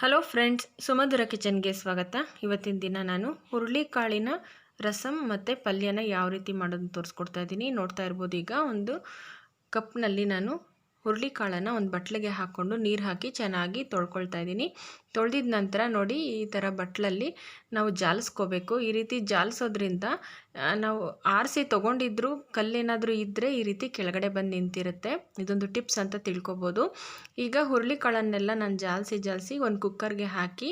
Hello friends ಸುಮಧುರ ಕಿಚನ್ಗೆ ಸ್ವಾಗತ. ಇವತ್ತಿನ ದಿನ ನಾನು ಹುರುಳಿಕಾಳಿನ ರಸಮ್ ಮತ್ತು ಪಲ್ಯನ ಯಾವ ರೀತಿ ಮಾಡೋದನ್ನು ತೋರಿಸ್ಕೊಡ್ತಾ ಇದ್ದೀನಿ. ನೋಡ್ತಾ ಇರ್ಬೋದು, ಈಗ ಒಂದು ಕಪ್ನಲ್ಲಿ ನಾನು ಹುರುಳಿಕಾಳನ್ನು ಒಂದು ಬಟ್ಲಿಗೆ ಹಾಕ್ಕೊಂಡು ನೀರು ಹಾಕಿ ಚೆನ್ನಾಗಿ ತೊಳ್ಕೊಳ್ತಾ ಇದ್ದೀನಿ. ತೊಳೆದಿದ ನಂತರ ನೋಡಿ ಈ ಥರ ಬಟ್ಲಲ್ಲಿ ನಾವು ಜಾಲಿಸ್ಕೋಬೇಕು. ಈ ರೀತಿ ಜಾಲಿಸೋದ್ರಿಂದ ನಾವು ಆರಿಸಿ ತೊಗೊಂಡಿದ್ರು ಕಲ್ಲೇನಾದರೂ ಇದ್ದರೆ ಈ ರೀತಿ ಕೆಳಗಡೆ ಬಂದು ನಿಂತಿರುತ್ತೆ. ಇದೊಂದು ಟಿಪ್ಸ್ ಅಂತ ತಿಳ್ಕೊಬೋದು. ಈಗ ಹುರುಳಿಕಾಳನ್ನೆಲ್ಲ ನಾನು ಜಾಲಿಸಿ ಜಾಲಿಸಿ ಒಂದು ಕುಕ್ಕರ್ಗೆ ಹಾಕಿ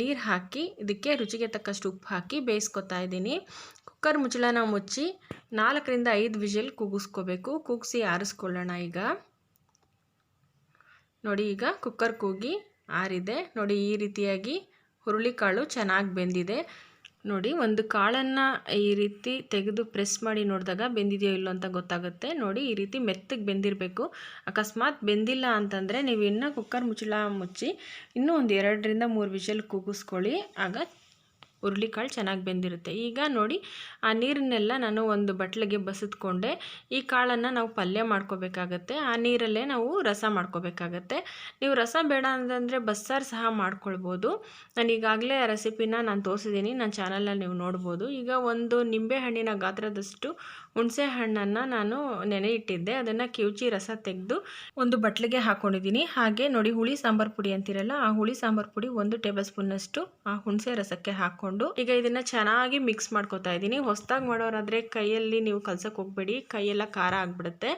ನೀರು ಹಾಕಿ ಇದಕ್ಕೆ ರುಚಿಗೆ ತಕ್ಕಷ್ಟು ಉಪ್ಪು ಹಾಕಿ ಬೇಯಿಸ್ಕೊತಾ ಇದ್ದೀನಿ. ಕುಕ್ಕರ್ ಮುಚ್ಚಳನ ಮುಚ್ಚಿ ನಾಲ್ಕರಿಂದ ಐದು ವಿಷಲ್ ಕೂಗಿಸ್ಕೋಬೇಕು. ಕೂಗಿಸಿ ಆರಿಸ್ಕೊಳ್ಳೋಣ ಈಗ. ನೋಡಿ ಈಗ ಕುಕ್ಕರ್ ಕೂಗಿ ಆರಿದೆ. ನೋಡಿ ಈ ರೀತಿಯಾಗಿ ಹುರುಳಿಕಾಳು ಚೆನ್ನಾಗಿ ಬೆಂದಿದೆ. ನೋಡಿ ಒಂದು ಕಾಳನ್ನು ಈ ರೀತಿ ತೆಗೆದು ಪ್ರೆಸ್ ಮಾಡಿ ನೋಡಿದಾಗ ಬೆಂದಿದೆಯೋ ಇಲ್ಲೋ ಅಂತ ಗೊತ್ತಾಗುತ್ತೆ. ನೋಡಿ ಈ ರೀತಿ ಮೆತ್ತಗೆ ಬೆಂದಿರಬೇಕು. ಅಕಸ್ಮಾತ್ ಬೆಂದಿಲ್ಲ ಅಂತಂದರೆ ನೀವು ಇನ್ನೂ ಕುಕ್ಕರ್ ಮುಚ್ಚಳ ಮುಚ್ಚಿ ಇನ್ನೂ ಒಂದು ಎರಡರಿಂದ ಮೂರು ವಿಷಲ್ ಕೂಗಿಸ್ಕೊಳ್ಳಿ. ಆಗ ಹುರುಳಿಕಾಳು ಚೆನ್ನಾಗಿ ಬೆಂದಿರುತ್ತೆ. ಈಗ ನೋಡಿ, ಆ ನೀರನ್ನೆಲ್ಲ ನಾನು ಒಂದು ಬಟ್ಲಿಗೆ ಬಸಿದ್ಕೊಂಡೆ ಈ ಕಾಳನ್ನು ನಾವು ಪಲ್ಯ ಮಾಡ್ಕೋಬೇಕಾಗತ್ತೆ. ಆ ನೀರಲ್ಲೇ ನಾವು ರಸ ಮಾಡ್ಕೋಬೇಕಾಗತ್ತೆ. ನೀವು ರಸ ಬೇಡ ಅಂತಂದರೆ ಬಸ್ಸಾರು ಸಹ ಮಾಡ್ಕೊಳ್ಬೋದು. ನಾನು ಈಗಾಗಲೇ ಆ ರೆಸಿಪಿನ ನಾನು ತೋರಿಸಿದ್ದೀನಿ ನನ್ನ ಚಾನಲಲ್ಲಿ ನೀವು ನೋಡ್ಬೋದು. ಈಗ ಒಂದು ನಿಂಬೆ ಹಣ್ಣಿನ ಗಾತ್ರದಷ್ಟು ಹುಣಸೆ ಹಣ್ಣನ್ನು ನಾನು ನೆನೆ ಇಟ್ಟಿದ್ದೆ. ಅದನ್ನು ಕಿವುಚಿ ರಸ ತೆಗೆದು ಒಂದು ಬಟ್ಲಿಗೆ ಹಾಕ್ಕೊಂಡಿದ್ದೀನಿ ಹಾಗೆ ನೋಡಿ ಹುಳಿ ಸಾಂಬಾರು ಪುಡಿ ಅಂತಿರಲ್ಲ, ಆ ಹುಳಿ ಸಾಂಬಾರು ಪುಡಿ ಒಂದು ಟೇಬಲ್ ಸ್ಪೂನ್ನಷ್ಟು ಆ ಹುಣಸೆ ರಸಕ್ಕೆ ಹಾಕ್ಕೊಂಡು ಈಗ ಇದನ್ನ ಚೆನ್ನಾಗಿ ಮಿಕ್ಸ್ ಮಾಡ್ಕೊತಾ ಇದ್ದೀನಿ ಹೊಸದಾಗಿ ಮಾಡೋರಾದ್ರೆ ಕೈಯಲ್ಲಿ ನೀವು ಕಲ್ಸಕ್ಕೆ ಹೋಗಬೇಡಿ. ಕೈಯೆಲ್ಲ ಖಾರ ಆಗಿಬಿಡುತ್ತೆ.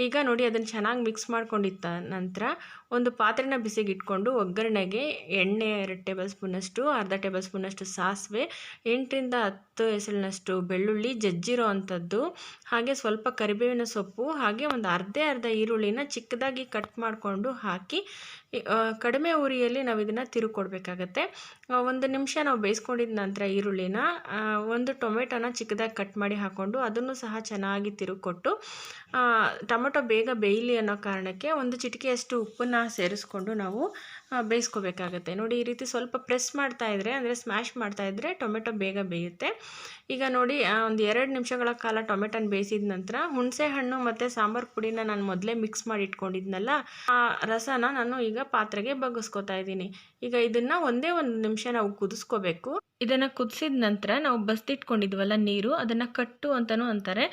ಈಗ ನೋಡಿ ಅದನ್ನು ಚೆನ್ನಾಗಿ ಮಿಕ್ಸ್ ಮಾಡ್ಕೊಂಡಿದ್ದ ನಂತರ ಒಂದು ಪಾತ್ರೆನ ಬಿಸಿಗೆ ಇಟ್ಕೊಂಡು ಒಗ್ಗರಣೆಗೆ ಎಣ್ಣೆ ಎರಡು ಟೇಬಲ್ ಸ್ಪೂನಷ್ಟು ಅರ್ಧ ಟೇಬಲ್ ಸ್ಪೂನಷ್ಟು ಸಾಸಿವೆ ಎಂಟರಿಂದ ಹತ್ತು ಎಸಳಿನಷ್ಟು ಬೆಳ್ಳುಳ್ಳಿ ಜಜ್ಜಿರೋ ಅಂಥದ್ದು ಹಾಗೆ ಸ್ವಲ್ಪ ಕರಿಬೇವಿನ ಸೊಪ್ಪು ಹಾಗೆ ಒಂದು ಅರ್ಧ ಅರ್ಧ ಈರುಳ್ಳಿನ ಚಿಕ್ಕದಾಗಿ ಕಟ್ ಮಾಡಿಕೊಂಡು ಹಾಕಿ ಕಡಿಮೆ ಉರಿಯಲ್ಲಿ ನಾವು ಇದನ್ನು ತಿರುಕೊಡ್ಬೇಕಾಗತ್ತೆ. ಒಂದು ನಿಮಿಷ ನಾವು ಬೇಯಿಸ್ಕೊಂಡಿದ್ದ ನಂತರ ಈರುಳ್ಳಿನ ಒಂದು ಟೊಮೆಟೊನ ಚಿಕ್ಕದಾಗಿ ಕಟ್ ಮಾಡಿ ಹಾಕ್ಕೊಂಡು ಅದನ್ನು ಸಹ ಚೆನ್ನಾಗಿ ತಿರುಕೊಟ್ಟು ಆ, ಟೊಮೆಟೊ ಬೇಗ ಬೇಯಲಿ ಅನ್ನೋ ಕಾರಣಕ್ಕೆ ಒಂದು ಚಿಟಿಕೆಯಷ್ಟು ಉಪ್ಪನ್ನು ಸೇರಿಸ್ಕೊಂಡು ನಾವು ಬೇಯಿಸ್ಕೋಬೇಕಾಗತ್ತೆ. ನೋಡಿ, ಈ ರೀತಿ ಸ್ವಲ್ಪ ಪ್ರೆಸ್ ಮಾಡ್ತಾ ಇದ್ರೆ, ಅಂದರೆ ಸ್ಮ್ಯಾಶ್ ಮಾಡ್ತಾ ಇದ್ರೆ ಟೊಮೆಟೊ ಬೇಗ ಬೇಯುತ್ತೆ. ಈಗ ನೋಡಿ ಒಂದು ಎರಡು ನಿಮಿಷಗಳ ಕಾಲ ಟೊಮೆಟೊನ ಬೇಯಿಸಿದ ನಂತರ ಹುಣಸೆ ಹಣ್ಣು ಮತ್ತು ಸಾಂಬಾರು ಪುಡಿನ ನಾನು ಮೊದಲೇ ಮಿಕ್ಸ್ ಮಾಡಿ ಇಟ್ಕೊಂಡಿದ್ನಲ್ಲ, ಆ ರಸನ ನಾನು ಈಗ ಪಾತ್ರೆಗೆ ಬಗ್ಗಿಸ್ಕೊತಾ ಇದ್ದೀನಿ. ಈಗ ಇದನ್ನು ಒಂದೇ ಒಂದು ನಿಮಿಷ ನಾವು ಕುದಿಸ್ಕೋಬೇಕು. ಇದನ್ನು ಕುದಿಸಿದ ನಂತರ ನಾವು ಬಸ್ದಿಟ್ಕೊಂಡಿದ್ವಲ್ಲ ನೀರು, ಅದನ್ನು ಕಟ್ಟು ಅಂತಲೂ ಅಂತಾರೆ.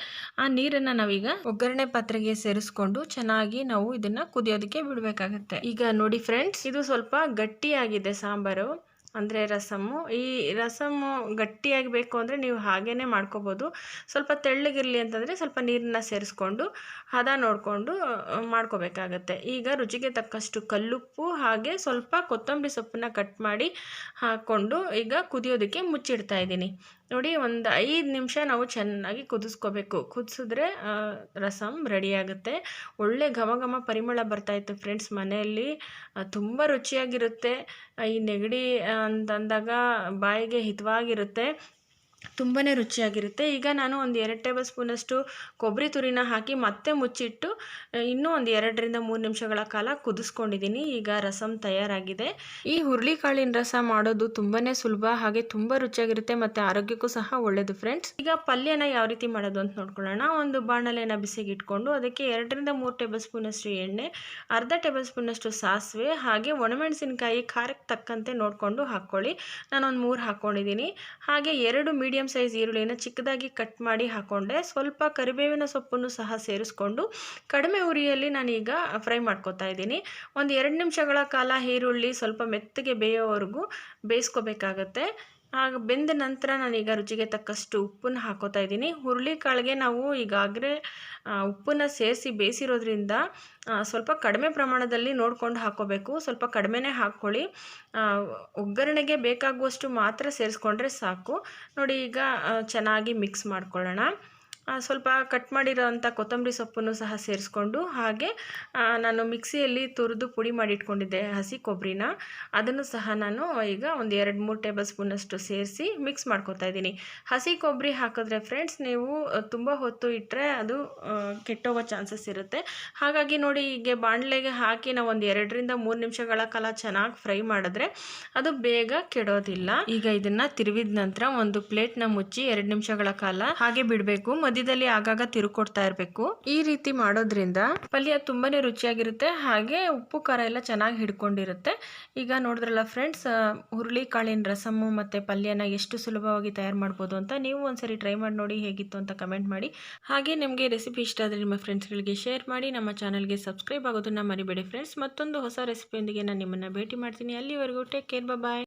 ಆ ನೀರನ್ನು ನಾವೀಗ ಒಗ್ಗರಣೆ ಪಾತ್ರೆಗೆ ಸೇರಿಸ್ಕೊಂಡು ಚೆನ್ನಾಗಿ ನಾವು ಇದನ್ನು ಕುದಿಯೋದಕ್ಕೆ ಬಿಡಬೇಕಾಗತ್ತೆ. ಈಗ ನೋಡಿ, ಫ್ರೆಂಡ್ಸ್, ಇದು ಸ್ವಲ್ಪ ಗಟ್ಟಿಯಾಗಿದೆ ಸಾಂಬಾರು, ಅಂದರೆ ರಸಮ್ಮು ಈ ರಸಮ್ಮು ಗಟ್ಟಿಯಾಗಿ ಬೇಕು ಅಂದರೆ ನೀವು ಹಾಗೇ ಮಾಡ್ಕೋಬೋದು. ಸ್ವಲ್ಪ ತೆಳ್ಳಗಿರಲಿ ಅಂತಂದರೆ ಸ್ವಲ್ಪ ನೀರನ್ನ ಸೇರಿಸ್ಕೊಂಡು ಹದ ನೋಡಿಕೊಂಡು ಮಾಡ್ಕೋಬೇಕಾಗತ್ತೆ. ಈಗ ರುಚಿಗೆ ತಕ್ಕಷ್ಟು ಕಲ್ಲುಪ್ಪು ಹಾಗೆ ಸ್ವಲ್ಪ ಕೊತ್ತಂಬರಿ ಸೊಪ್ಪನ್ನ ಕಟ್ ಮಾಡಿ ಹಾಕ್ಕೊಂಡು ಈಗ ಕುದಿಯೋದಕ್ಕೆ ಮುಚ್ಚಿಡ್ತಾ ಇದ್ದೀನಿ. ನೋಡಿ ಒಂದು ಐದು ನಿಮಿಷ ನಾವು ಚೆನ್ನಾಗಿ ಕುದಿಸ್ಕೋಬೇಕು. ಕುದಿಸಿದ್ರೆ ರಸಮ್ ರೆಡಿ ಆಗುತ್ತೆ. ಒಳ್ಳೆ ಘಮ ಘಮ ಪರಿಮಳ ಬರ್ತಾಯಿತ್ತು ಫ್ರೆಂಡ್ಸ್ ಮನೆಯಲ್ಲಿ. ತುಂಬ ರುಚಿಯಾಗಿರುತ್ತೆ. ಈ ನೆಗಡಿ ಅಂತಂದಾಗ ಬಾಯಿಗೆ ಹಿತವಾಗಿರುತ್ತೆ. ತುಂಬಾ ರುಚಿಯಾಗಿರುತ್ತೆ. ಈಗ ನಾನು ಒಂದು ಎರಡು ಟೇಬಲ್ ಸ್ಪೂನಷ್ಟು ಕೊಬ್ಬರಿ ತುರಿನ ಹಾಕಿ ಮತ್ತೆ ಮುಚ್ಚಿಟ್ಟು ಇನ್ನೂ ಒಂದು ಎರಡರಿಂದ ಮೂರು ನಿಮಿಷಗಳ ಕಾಲ ಕುದಿಸ್ಕೊಂಡಿದ್ದೀನಿ. ಈಗ ರಸಮ್ ತಯಾರಾಗಿದೆ. ಈ ಹುರುಳಿಕಾಳಿನ ರಸ ಮಾಡೋದು ತುಂಬಾ ಸುಲಭ, ಹಾಗೆ ತುಂಬ ರುಚಿಯಾಗಿರುತ್ತೆ ಮತ್ತು ಆರೋಗ್ಯಕ್ಕೂ ಸಹ ಒಳ್ಳೆಯದು ಫ್ರೆಂಡ್ಸ್. ಈಗ ಪಲ್ಯನ ಯಾವ ರೀತಿ ಮಾಡೋದು ಅಂತ ನೋಡ್ಕೊಳ್ಳೋಣ. ಒಂದು ಬಾಣಲೆನ ಬಿಸಿಗೆ ಇಟ್ಕೊಂಡು ಅದಕ್ಕೆ ಎರಡರಿಂದ ಮೂರು ಟೇಬಲ್ ಸ್ಪೂನಷ್ಟು ಎಣ್ಣೆ, ಅರ್ಧ ಟೇಬಲ್ ಸ್ಪೂನಷ್ಟು ಸಾಸಿವೆ, ಹಾಗೆ ಒಣಮೆಣಸಿನಕಾಯಿ ಖಾರಕ್ಕೆ ತಕ್ಕಂತೆ ನೋಡಿಕೊಂಡು ಹಾಕ್ಕೊಳ್ಳಿ. ಒಂದು ಮೂರು ಹಾಕ್ಕೊಂಡಿದ್ದೀನಿ ಹಾಗೆ ಎರಡು ಮೀಡಿಯಮ್ ಸೈಜ್ ಈರುಳ್ಳಿನ ಚಿಕ್ಕದಾಗಿ ಕಟ್ ಮಾಡಿ ಹಾಕೊಂಡೆ ಸ್ವಲ್ಪ ಕರಿಬೇವಿನ ಸೊಪ್ಪನ್ನು ಸಹ ಸೇರಿಸ್ಕೊಂಡು ಕಡಿಮೆ ಉರಿಯಲ್ಲಿ ನಾನೀಗ ಫ್ರೈ ಮಾಡ್ಕೊತಾ ಇದ್ದೀನಿ. ಒಂದು ಎರಡು ನಿಮಿಷಗಳ ಕಾಲ ಈರುಳ್ಳಿ ಸ್ವಲ್ಪ ಮೆತ್ತಗೆ ಬೇಯೋವರೆಗೂ ಬೇಯಿಸ್ಕೋಬೇಕಾಗತ್ತೆ. ಆಗ ಬೆಂದ ನಂತರ ನಾನೀಗ ರುಚಿಗೆ ತಕ್ಕಷ್ಟು ಉಪ್ಪನ್ನು ಹಾಕೋತಾ ಇದ್ದೀನಿ. ಹುರುಳಿಕಾಳಿಗೆ ನಾವು ಈಗಾಗಲೇ ಉಪ್ಪನ್ನು ಸೇರಿಸಿ ಬೇಯಿಸಿರೋದ್ರಿಂದ ಸ್ವಲ್ಪ ಕಡಿಮೆ ಪ್ರಮಾಣದಲ್ಲಿ ನೋಡ್ಕೊಂಡು ಹಾಕೋಬೇಕು. ಸ್ವಲ್ಪ ಕಡಿಮೆನೇ ಹಾಕ್ಕೊಳ್ಳಿ. ಒಗ್ಗರಣೆಗೆ ಬೇಕಾಗುವಷ್ಟು ಮಾತ್ರ ಸೇರಿಸ್ಕೊಂಡ್ರೆ ಸಾಕು. ನೋಡಿ ಈಗ ಚೆನ್ನಾಗಿ ಮಿಕ್ಸ್ ಮಾಡ್ಕೊಳ್ಳೋಣ. ಸ್ವಲ್ಪ ಕಟ್ ಮಾಡಿರೋವಂಥ ಕೊತ್ತಂಬರಿ ಸೊಪ್ಪನ್ನು ಸಹ ಸೇರಿಸ್ಕೊಂಡು ಹಾಗೆ ನಾನು ಮಿಕ್ಸಿಯಲ್ಲಿ ತುರಿದು ಪುಡಿ ಮಾಡಿ ಇಟ್ಕೊಂಡಿದ್ದೆ ಹಸಿ ಕೊಬ್ಬರಿನ. ಅದನ್ನು ಸಹ ನಾನು ಈಗ ಒಂದು ಎರಡು ಮೂರು ಟೇಬಲ್ ಸ್ಪೂನಷ್ಟು ಸೇರಿಸಿ ಮಿಕ್ಸ್ ಮಾಡ್ಕೊತಾ ಇದ್ದೀನಿ. ಹಸಿ ಕೊಬ್ಬರಿ ಹಾಕಿದ್ರೆ ಫ್ರೆಂಡ್ಸ್ ನೀವು ತುಂಬ ಹೊತ್ತು ಇಟ್ಟರೆ ಅದು ಕೆಟ್ಟೋಗೋ ಚಾನ್ಸಸ್ ಇರುತ್ತೆ. ಹಾಗಾಗಿ ನೋಡಿ, ಹೀಗೆ ಬಾಣಲೆಗೆ ಹಾಕಿ ನಾವು ಒಂದು ಎರಡರಿಂದ ಮೂರು ನಿಮಿಷಗಳ ಕಾಲ ಚೆನ್ನಾಗಿ ಫ್ರೈ ಮಾಡಿದ್ರೆ ಅದು ಬೇಗ ಕೆಡೋದಿಲ್ಲ. ಈಗ ಇದನ್ನು ತಿರುವಿದ ನಂತರ ಒಂದು ಪ್ಲೇಟ್ನ ಮುಚ್ಚಿ ಎರಡು ನಿಮಿಷಗಳ ಕಾಲ ಹಾಗೆ ಬಿಡಬೇಕು. ಮಧ್ಯದಲ್ಲಿ ಆಗಾಗ ತಿರುಕೊಡ್ತಾ ಇರಬೇಕು. ಈ ರೀತಿ ಮಾಡೋದ್ರಿಂದ ಪಲ್ಯ ತುಂಬಾನೇ ರುಚಿಯಾಗಿರುತ್ತೆ, ಹಾಗೆ ಉಪ್ಪು, ಖಾರ ಎಲ್ಲ ಚೆನ್ನಾಗಿ ಹಿಡ್ಕೊಂಡಿರುತ್ತೆ. ಈಗ ನೋಡಿದ್ರಲ್ಲ ಫ್ರೆಂಡ್ಸ್ ಹುರುಳಿ ಕಾಳಿನ ರಸಮ್ಮು ಮತ್ತು ಪಲ್ಯನ ಎಷ್ಟು ಸುಲಭವಾಗಿ ತಯಾರು ಮಾಡ್ಬೋದು ಅಂತ ನೀವು ಒಂದ್ಸರಿ ಟ್ರೈ ಮಾಡಿ ನೋಡಿ ಹೇಗಿತ್ತು ಅಂತ ಕಮೆಂಟ್ ಮಾಡಿ. ಹಾಗೆ ನಿಮಗೆ ರೆಸಿಪಿ ಇಷ್ಟ ಆದರೆ ನಿಮ್ಮ ಫ್ರೆಂಡ್ಸ್ಗಳಿಗೆ ಶೇರ್ ಮಾಡಿ. ನಮ್ಮ ಚಾನಲ್ಗೆ ಸಬ್ಸ್ಕ್ರೈಬ್ ಆಗೋದನ್ನ ಮರಿಬೇಡಿ ಫ್ರೆಂಡ್ಸ್ ಮತ್ತೊಂದು ಹೊಸ ರೆಸಿಪಿಯೊಂದಿಗೆ ನಾನು ನಿಮ್ಮನ್ನು ಭೇಟಿ ಮಾಡ್ತೀನಿ. ಅಲ್ಲಿವರೆಗೂ ಟೇಕ್ ಕೇರ್ ಬಾಯ್